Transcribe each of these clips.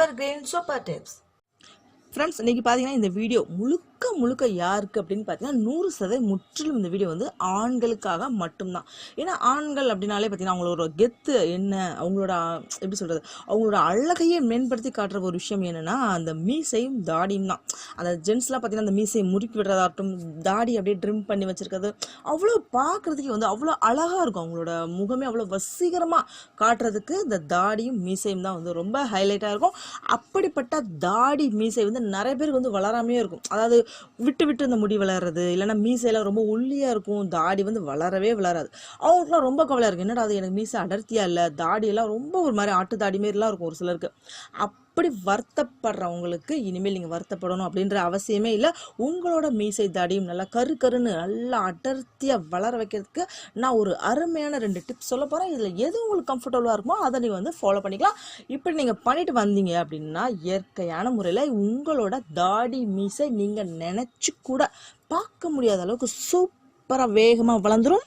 எவர் green super tips friends இன்றைக்கி பார்த்தீங்கன்னா இந்த வீடியோ முழுக்க முழுக்க யாருக்கு அப்படின்னு பார்த்தீங்கன்னா நூறு சதவீதம் முற்றிலும் இந்த வீடியோ வந்து ஆண்களுக்காக மட்டும்தான். ஏன்னா ஆண்கள் அப்படின்னாலே பார்த்தீங்கன்னா அவங்களோட கெத்து என்ன அவங்களோட எப்படி சொல்கிறது அவங்களோட அழகையே மேம்படுத்தி காட்டுற ஒரு விஷயம் என்னென்னா அந்த மீசையும் தாடியும் தான். அந்த ஜென்ஸ்லாம் பார்த்தீங்கன்னா அந்த மீசையை முறுக்கி விடுறதாகட்டும் தாடி அப்படியே ட்ரிம் பண்ணி வச்சுருக்கிறது அவ்வளோ பார்க்குறதுக்கே வந்து அவ்வளோ அழகாக இருக்கும். அவங்களோட முகமே அவ்வளோ வசீகரமாக காட்டுறதுக்கு இந்த தாடியும் மீசையும் தான் வந்து ரொம்ப ஹைலைட்டாக இருக்கும். அப்படிப்பட்ட தாடி மீசை வந்து நிறைய பேருக்கு வந்து வளராமையே இருக்கும். அதாவது விட்டு விட்டு இந்த முடி வளர்றது இல்லைன்னா மீசையெல்லாம் ரொம்ப ஒல்லியாக இருக்கும் தாடி வந்து வளரவே வளராது. அவங்களுக்குலாம் ரொம்ப கவலையாக இருக்கும். என்னடா அது எனக்கு மீசை அடர்த்தியாக இல்லை? தாடியெல்லாம் ரொம்ப ஒரு மாதிரி ஆட்டு தாடி மாரிலாம் இருக்கும் ஒரு சிலருக்கு. அப் அப்படி வருத்தப்படுறவங்களுக்கு இனிமேல் நீங்கள் வருத்தப்படணும் அப்படின்ற அவசியமே இல்லை. உங்களோட மீசை தாடியும் நல்லா கரு கருன்னு நல்லா அடர்த்தியாக வளர வைக்கிறதுக்கு நான் ஒரு அருமையான ரெண்டு டிப்ஸ் சொல்ல போகிறேன் இதில் எது உங்களுக்கு கம்ஃபர்டபுளாக இருக்குமோ அதை நீங்கள் வந்து ஃபாலோ பண்ணிக்கலாம். இப்படி நீங்கள் பண்ணிட்டு வந்தீங்க அப்படின்னா இயற்கையான முறையில் உங்களோட தாடி மீசை நீங்கள் நினச்சி கூட பார்க்க முடியாத அளவுக்கு சூப்பராக வேகமாக வளர்ந்துடும்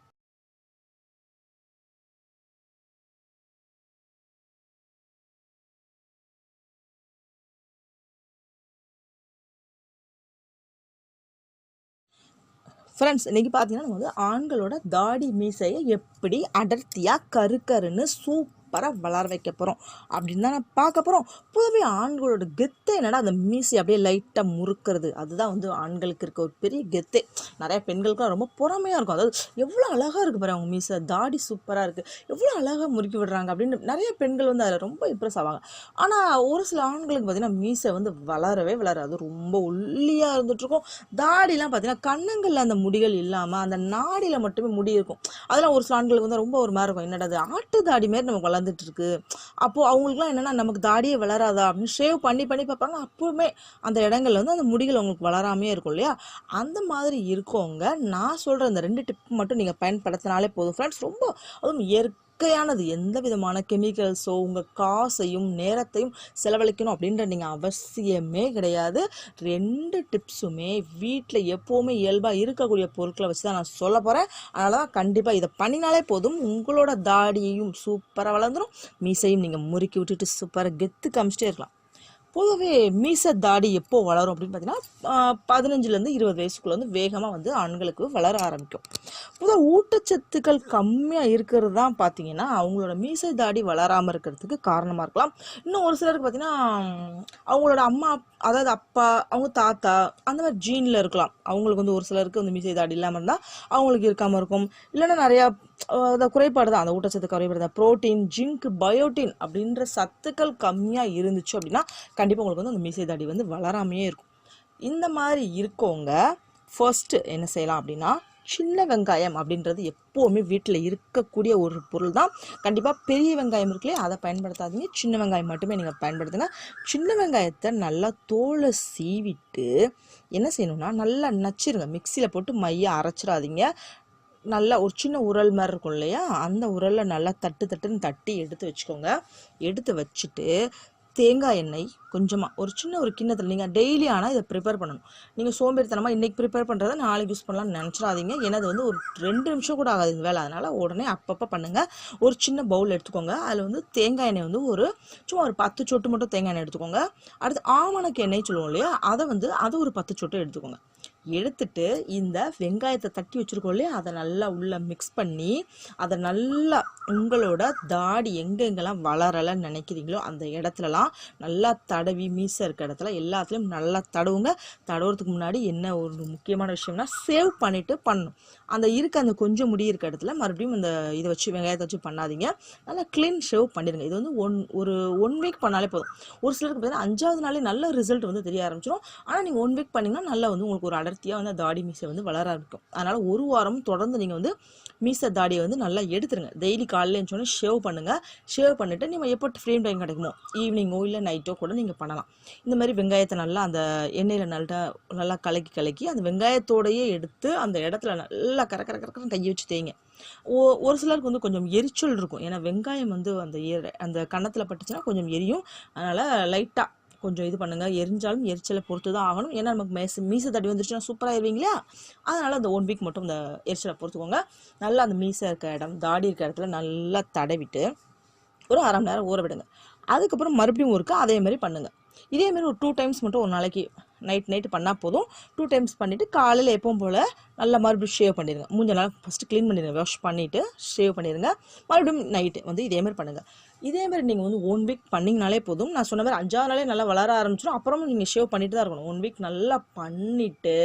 ஃப்ரெண்ட்ஸ் இன்றைக்கி பார்த்தீங்கன்னா நம்ம வந்து ஆண்களோட தாடி மீசையை எப்படி அடர்த்தியாக கருக்கருன்னு சூப் சூப்பராக வளர வைக்க போகிறோம் அப்படின்னு தான் நான் பார்க்க போகிறோம் பொதுவே ஆண்களோட கெத்தே என்னடா அந்த மீசி அப்படியே லைட்டாக முறுக்கிறது. அதுதான் வந்து ஆண்களுக்கு இருக்க ஒரு பெரிய கெத்தே. நிறைய பெண்களுக்குலாம் ரொம்ப பொறாமையாக இருக்கும். அதாவது எவ்வளோ அழகாக இருக்குது பாரு அவங்க மீசை. தாடி சூப்பராக இருக்குது எவ்வளோ அழகாக முறுக்கி விடுறாங்க அப்படின்னு நிறைய பெண்கள் வந்து அதில் ரொம்ப இம்ப்ரெஸ் ஆவாங்க. ஆனால் ஒரு சில ஆண்களுக்கு பார்த்தீங்கன்னா மீசை வந்து வளரவே வளராது. ரொம்ப ஒல்லியாக இருந்துகிட்ருக்கும் தாடிலாம் பார்த்தீங்கன்னா கண்ணங்களில் அந்த முடிகள் இல்லாமல் அந்த நாடியில் மட்டுமே முடி இருக்கும். அதெல்லாம் ஒரு சில ஆண்களுக்கு வந்து ரொம்ப ஒரு மாதிரி இருக்கும். என்னடா அது ஆட்டு தாடி மாரி நமக்கு வளர்ந்துட்டு இருக்கு அப்போது அவங்களுக்குலாம் என்னென்னா நமக்கு தாடியே வளராதா? அப்படின்னு ஷேவ் பண்ணி பண்ணி பார்ப்பாங்க. அப்போவுமே அந்த இடங்கள்ல வந்து அந்த முடிகள் அவங்களுக்கு வளராமே இருக்கும் இல்லையா? அந்த மாதிரி இருக்கவங்க நான் சொல்கிற அந்த ரெண்டு டிப் மட்டும் நீங்கள் பயன்படுத்தினாலே போதும். ஃப்ரெண்ட்ஸ் ரொம்ப அதுவும் இயற்கை இயற்கையானது. எந்த விதமான கெமிக்கல்ஸோ உங்கள் காசையும் நேரத்தையும் செலவழிக்கணும் அப்படின்ற நீங்கள் அவசியமே கிடையாது. ரெண்டு டிப்ஸுமே வீட்டில் எப்போவுமே இயல்பாக இருக்கக்கூடிய பொருட்களை வச்சு தான் நான் சொல்ல போகிறேன் அதனால தான் கண்டிப்பாக இதை பண்ணினாலே போதும். உங்களோட தாடியையும் சூப்பராக வளர்ந்துடும் மீசையும் நீங்கள் முறுக்கி விட்டுட்டு சூப்பராக கெத்து காமிச்சிட்டே இருக்கலாம். பொதுவே மீச தாடி எப்போ வளரும் அப்படின்னு பார்த்தீங்கன்னா பதினஞ்சுலேருந்து இருபது வயசுக்குள்ள வந்து வேகமாக வந்து ஆண்களுக்கு வளர ஆரம்பிக்கும். பொதுவாக ஊட்டச்சத்துக்கள் கம்மியாக இருக்கிறது தான் பார்த்தீங்கன்னா அவங்களோட மீசை தாடி வளராமல் இருக்கிறதுக்கு காரணமாக இருக்கலாம். இன்னும் ஒரு சிலருக்கு பார்த்தீங்கன்னா அவங்களோட அம்மா அதாவது அப்பா அவங்க தாத்தா அந்த மாதிரி ஜீனில் இருக்கலாம். அவங்களுக்கு வந்து ஒரு சிலருக்கு வந்து மீசை தாடி இல்லாமல் இருந்தால் அவங்களுக்கு இருக்காமல் இருக்கும். இல்லைன்னா நிறையா அந்த குறைபாடு தான் அந்த ஊட்டச்சத்து குறைபாடு தான் ப்ரோட்டீன் ஜிங்க் பயோட்டின் அப்படின்ற சத்துக்கள் கம்மியாக இருந்துச்சு அப்படின்னா கண்டிப்பாக உங்களுக்கு வந்து அந்த மீசை தாடி வந்து வளராமையே இருக்கும். இந்த மாதிரி இருக்கவங்க ஃபர்ஸ்ட்டு என்ன செய்யலாம் அப்படின்னா சின்ன வெங்காயம் அப்படின்றது எப்போவுமே வீட்டில் இருக்கக்கூடிய ஒரு பொருள் தான் கண்டிப்பாக பெரிய வெங்காயம் இருக்குல்லையே அதை பயன்படுத்தாதீங்க. சின்ன வெங்காயம் மட்டுமே நீங்கள் பயன்படுத்துங்க. சின்ன வெங்காயத்தை நல்லா தோலை சீவிட்டு என்ன செய்யணும்னா நல்லா நச்சிருங்க. மிக்சியில் போட்டு மைய அரைச்சிடாதீங்க. நல்லா ஒரு சின்ன உரல் மாதிரி இருக்கும் இல்லையா? அந்த உரலில் நல்லா தட்டு தட்டுன்னு தட்டி எடுத்து வச்சுக்கோங்க. எடுத்து வச்சுட்டு தேங்காய் எண்ணெய் கொஞ்சமாக ஒரு சின்ன ஒரு கிண்ணத்தில் நீங்கள் டெய்லி ஆனால் இதை ப்ரிப்பேர் பண்ணணும். நீங்கள் சோம்பேறித்தனமாக இன்றைக்கி ப்ரிப்பேர் பண்ணுறதை நாளைக்கு யூஸ் பண்ணலாம்னு நினச்சிடாதீங்க. ஏன்னா அது வந்து ஒரு ரெண்டு நிமிஷம் கூட ஆகாது இந்த வேலை. அதனால் உடனே அப்பப்போ பண்ணுங்கள் ஒரு சின்ன பவுல் எடுத்துக்கோங்க. அதில் வந்து தேங்காய் எண்ணெய் வந்து ஒரு சும்மா ஒரு பத்து சொட்டு மட்டும் தேங்காய் எண்ணெய் எடுத்துக்கோங்க. அடுத்து ஆமணக்கு எண்ணெய் சொல்லுவோம் இல்லையா? அதை வந்து அது ஒரு பத்து சொட்டு எடுத்துக்கோங்க. எடுத்துட்டு இந்த வெங்காயத்தை தட்டி வச்சுருக்கோம் இல்லையா? அதை நல்லா உள்ளே மிக்ஸ் பண்ணி அதை நல்லா உங்களோட தாடி எங்கெங்கெல்லாம் வளரலைன்னு நினைக்கிறீங்களோ அந்த இடத்துலலாம் நல்லா தடவி மீசை இருக்க இடத்துல எல்லாத்துலேயும் நல்லா தடவுங்க. தடவுறதுக்கு முன்னாடி என்ன ஒரு முக்கியமான விஷயம்னா சேவ் பண்ணிவிட்டு பண்ணணும். அந்த இருக்க அந்த கொஞ்சம் முடி இருக்க இடத்துல மறுபடியும் இந்த இதை வச்சு வெங்காயத்தை வச்சு பண்ணாதீங்க. நல்லா க்ளீன் ஷேவ் பண்ணிடுங்க. இது வந்து ஒன் ஒரு ஒன் வீக் பண்ணாலே போதும். ஒரு சிலருக்கு பார்த்தீங்கன்னா அஞ்சாவது நாளே நல்ல ரிசல்ட் வந்து தெரிய ஆரம்பிச்சிடும் ஆனால் நீங்கள் ஒன் வீக் பண்ணிங்கன்னா நல்லா வந்து உங்களுக்கு ஒரு அடர் அடர்த்தியாக வந்து தாடி மீசை வந்து வளர ஆரம்பிக்கும். அதனால் ஒரு வாரம் தொடர்ந்து நீங்கள் வந்து மீசை தாடியை வந்து நல்லா எடுத்துருங்க. டெய்லி காலையில் எழுந்தோடனே ஷேவ் பண்ணுங்கள் ஷேவ் பண்ணிவிட்டு நீங்கள் எப்போ ஃப்ரீம் டைம் கிடைக்குமோ ஈவினிங்கோ இல்லை நைட்டோ கூட நீங்கள் பண்ணலாம். இந்த மாதிரி வெங்காயத்தை நல்லா அந்த எண்ணெயில் நல்லா நல்லா கலக்கி கலக்கி அந்த வெங்காயத்தோடையே எடுத்து அந்த இடத்துல நல்லா கர கர கரக்கன்னு கையை வச்சு தேய்ங்க. ஓ ஒரு சிலருக்கு வந்து கொஞ்சம் எரிச்சல் இருக்கும். ஏன்னா வெங்காயம் வந்து அந்த அந்த கன்னத்தில் பட்டுச்சுன்னா கொஞ்சம் எரியும். அதனால் லைட்டாக கொஞ்சம் இது பண்ணுங்கள் எரிஞ்சாலும் எரிச்சலை பொறுத்து தான் ஆகணும். ஏன்னா நமக்கு மேச மீசை தடி வந்துருச்சுன்னா சூப்பராக இருவீங்களா அதனால் அந்த ஒன் வீக் மட்டும் இந்த எரிச்சலை பொறுத்துக்கோங்க. நல்லா அந்த மீசை இருக்க இடம் தாடி இருக்க இடத்துல நல்லா தடவிட்டு ஒரு அரை மணி நேரம் ஊற விடுங்க. அதுக்கப்புறம் மறுபடியும் ஒருக்கா அதே மாதிரி பண்ணுங்கள் இதே மாதிரி ஒரு டூ டைம்ஸ் மட்டும் ஒரு நாளைக்கு நைட் நைட்டு பண்ணால் போதும். டூ டைம்ஸ் பண்ணிவிட்டு காலையில் எப்பவும் போல் நல்லா மறுபடியும் ஷேவ் பண்ணிடுங்க. மூஞ்ச நாள் ஃபஸ்ட்டு க்ளீன் பண்ணிடுங்க. வாஷ் பண்ணிவிட்டு ஷேவ் பண்ணிடுங்க. மறுபடியும் நைட்டு வந்து இதேமாதிரி பண்ணுங்கள் இதேமாதிரி நீங்கள் வந்து ஒன் வீக் பண்ணிங்கனாலே போதும். நான் சொன்ன மாதிரி அஞ்சாவது நாளே நல்லா வளர ஆரம்பிச்சிடும் அப்புறமும் நீங்கள் ஷேவ் பண்ணிட்டு தான் இருக்கணும். ஒன் வீக் நல்லா பண்ணிவிட்டு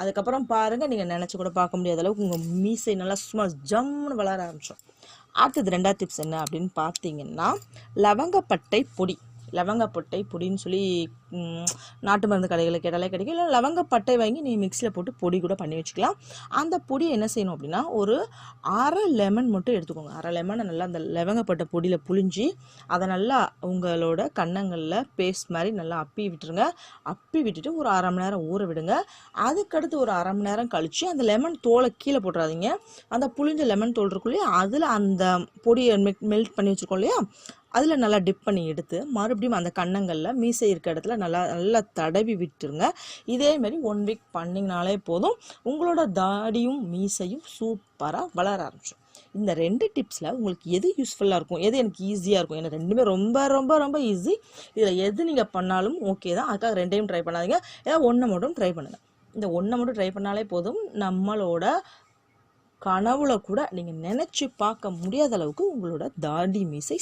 அதுக்கப்புறம் பாருங்கள் நீங்கள் நினச்சி கூட பார்க்க முடியாத அளவுக்கு உங்கள் மீசை நல்லா சும்மா ஜம்முன்னு வளர ஆரம்பிச்சிடும் அடுத்தது ரெண்டாவது டிப்ஸ் என்ன அப்படின்னு பார்த்தீங்கன்னா லவங்கப்பட்டை பொடி. லவங்கப்பட்டை பொடின்னு சொல்லி நாட்டு மருந்து கடைகளில் கேட்டாலே கிடைக்கும். இல்லை லவங்கப்பட்டை வாங்கி நீ மிக்சியில் போட்டு பொடி கூட பண்ணி வச்சுக்கலாம். அந்த பொடியை என்ன செய்யணும் அப்படின்னா ஒரு அரை லெமன் மட்டும் எடுத்துக்கோங்க. அரை லெமனை நல்லா அந்த லவங்கப்பட்டை பொடியில் புழிஞ்சி அதை நல்லா உங்களோட கன்னங்களில் பேஸ்ட் மாதிரி நல்லா அப்பி விட்டுருங்க. அப்பி விட்டுட்டு ஒரு அரை மணி நேரம் ஊற விடுங்க. அதுக்கடுத்து ஒரு அரை மணி நேரம் கழித்து அந்த லெமன் தோலை கீழே போட்டுறாதீங்க. அந்த புளிஞ்ச லெமன் தோல் இருக்கும் இல்லையா அதில் அந்த பொடியை மெல்ட் பண்ணி வச்சுருக்கோம் இல்லையா அதில் நல்லா டிப் பண்ணி எடுத்து மறுபடியும் அந்த கன்னங்களில் மீசை இருக்க இடத்துல நல்லா நல்லா தடவி விட்டுருங்க. இதேமாரி ஒன் வீக் பண்ணிங்கனாலே போதும். உங்களோட தாடியும் மீசையும் சூப்பராக வளர ஆரம்பிச்சிடும். இந்த ரெண்டு டிப்ஸில் உங்களுக்கு எது யூஸ்ஃபுல்லாக இருக்கும்? எது எனக்கு ஈஸியாக இருக்கும்? ஏன்னா ரெண்டுமே ரொம்ப ரொம்ப ரொம்ப ஈஸி இதில் எது நீங்கள் பண்ணாலும் ஓகே தான். அதுக்காக ரெண்டையும் ட்ரை பண்ணாதீங்க. ஏதாவது ஒன்றை மட்டும் ட்ரை பண்ணுங்கள் இந்த ஒன்றை மட்டும் ட்ரை பண்ணாலே போதும். நம்மளோட கனவுல கூட நீங்கள் நினச்சி பார்க்க முடியாத அளவுக்கு உங்களோட தாடி மீசை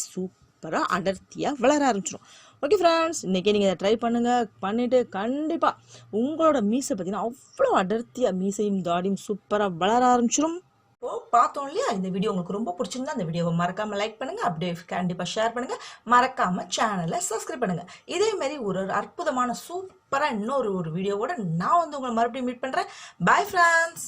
சூப்பராக அடர்த்தியாக வளர ஆரம்பிச்சிடும் ஓகே ஃப்ரெண்ட்ஸ் இன்றைக்கி நீங்கள் இதை ட்ரை பண்ணுங்கள் பண்ணிவிட்டு கண்டிப்பாக உங்களோட மீசை பார்த்தீங்கன்னா அவ்வளோ அடர்த்தியாக மீசையும் தாடியும் சூப்பராக வளர ஆரம்பிச்சிடும் இப்போ பார்த்தோம் இல்லையா? இந்த வீடியோ உங்களுக்கு ரொம்ப பிடிச்சிருந்தா இந்த வீடியோவை மறக்காமல் லைக் பண்ணுங்கள் அப்படியே கண்டிப்பாக ஷேர் பண்ணுங்கள் மறக்காமல் சேனலை சப்ஸ்கிரைப் பண்ணுங்கள் இதே மாதிரி ஒரு அற்புதமான சூப்பராக இன்னொரு ஒரு வீடியோவோட நான் வந்து உங்களை மறுபடியும் மீட் பண்ணுறேன் பாய் ஃப்ரெண்ட்ஸ்